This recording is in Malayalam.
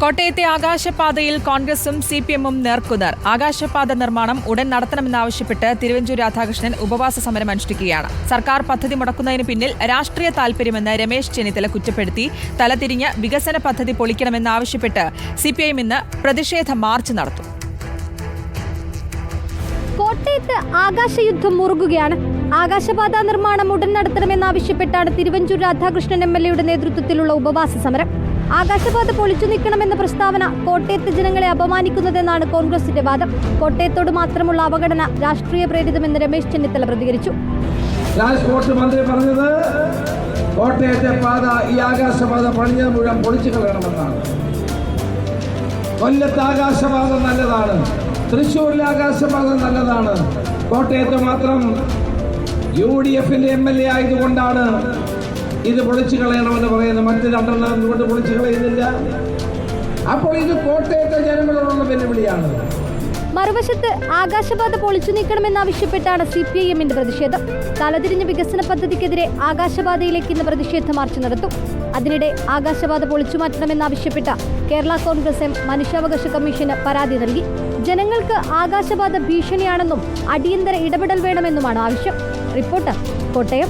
കോട്ടയത്തെ ആകാശപാതയിൽ കോൺഗ്രസും സി പി എമ്മും നേർക്കുനേർ. ആകാശപാത നിർമ്മാണം ഉടൻ നടത്തണമെന്നാവശ്യപ്പെട്ട് തിരുവഞ്ചൂർ രാധാകൃഷ്ണൻ ഉപവാസ സമരം അനുഷ്ഠിക്കുകയാണ്. സർക്കാർ പദ്ധതി മുടക്കുന്നതിന് പിന്നിൽ രാഷ്ട്രീയ താൽപര്യമെന്ന് രമേശ് ചെന്നിത്തല കുറ്റപ്പെടുത്തി. തലതിരിഞ്ഞ് വികസന പദ്ധതി പൊളിക്കണമെന്നാവശ്യപ്പെട്ട് സി പി ഐ ഇന്ന് പ്രതിഷേധ മാർച്ച് നടത്തും. കോട്ടയത്ത് ആകാശയുദ്ധം മുറുകുകയാണ്. ആകാശപാത നിർമ്മാണം ഉടൻ നടത്തണമെന്നാവശ്യപ്പെട്ടാണ് തിരുവഞ്ചൂർ രാധാകൃഷ്ണൻ എം എൽ എയുടെ നേതൃത്വത്തിലുള്ള ഉപവാസ സമരം. ആകാശപാത പൊളിച്ചു നിൽക്കണമെന്ന പ്രസ്താവന കോട്ടയത്തെ ജനങ്ങളെ അപമാനിക്കുന്നതെന്നാണ് കോൺഗ്രസിന്റെ വാദം. കോട്ടയത്തോട് മാത്രമുള്ള അവഗണന രാഷ്ട്രീയ പ്രേരിതമെന്ന് രമേശ് ചെന്നിത്തല പ്രതികരിച്ചു. ട്രാൻസ്പോർട്ട് മന്ത്രി പറഞ്ഞത് കോട്ടയത്തെ പാത ഈ ആകാശപാത പണിഞ്ഞത് മുഴുവൻ പൊളിച്ചു കളയണമെന്നാണ്. കൊല്ലത്ത് ആകാശപാത നല്ലതാണ്. തൃശ്ശൂരിലെ ആകാശപാത നല്ലതാണ്. കോട്ടയത്ത് മാത്രം യു ഡി എഫിന്റെ എം എൽ എ ആയതുകൊണ്ടാണ് ഇത് പൊളിച്ചു കളയണമെന്ന് പറയുന്നത് മറ്റ് രണ്ടെണ്ണം എന്തുകൊണ്ട് പൊളിച്ചു കളയുന്നില്ല. അപ്പോൾ ഇത് കോട്ടയത്തെ ജനങ്ങളോടുള്ള വെല്ലുവിളിയാണ്. മറുവശത്ത് ആകാശപാത പൊളിച്ചു നീക്കണമെന്നാവശ്യപ്പെട്ടാണ് സി പി ഐ എമ്മിന്റെ പ്രതിഷേധം. തലതിരിഞ്ഞ വികസന പദ്ധതിക്കെതിരെ ആകാശപാതയിലേക്ക് ഇന്ന് പ്രതിഷേധ മാർച്ച് നടത്തും. അതിനിടെ ആകാശപാത പൊളിച്ചു മാറ്റണമെന്നാവശ്യപ്പെട്ട കേരള കോൺഗ്രസ് എം മനുഷ്യാവകാശ കമ്മീഷന് പരാതി നൽകി. ജനങ്ങൾക്ക് ആകാശപാത ഭീഷണിയാണെന്നും അടിയന്തര ഇടപെടൽ വേണമെന്നുമാണ് ആവശ്യം. റിപ്പോർട്ടർ കോട്ടയം.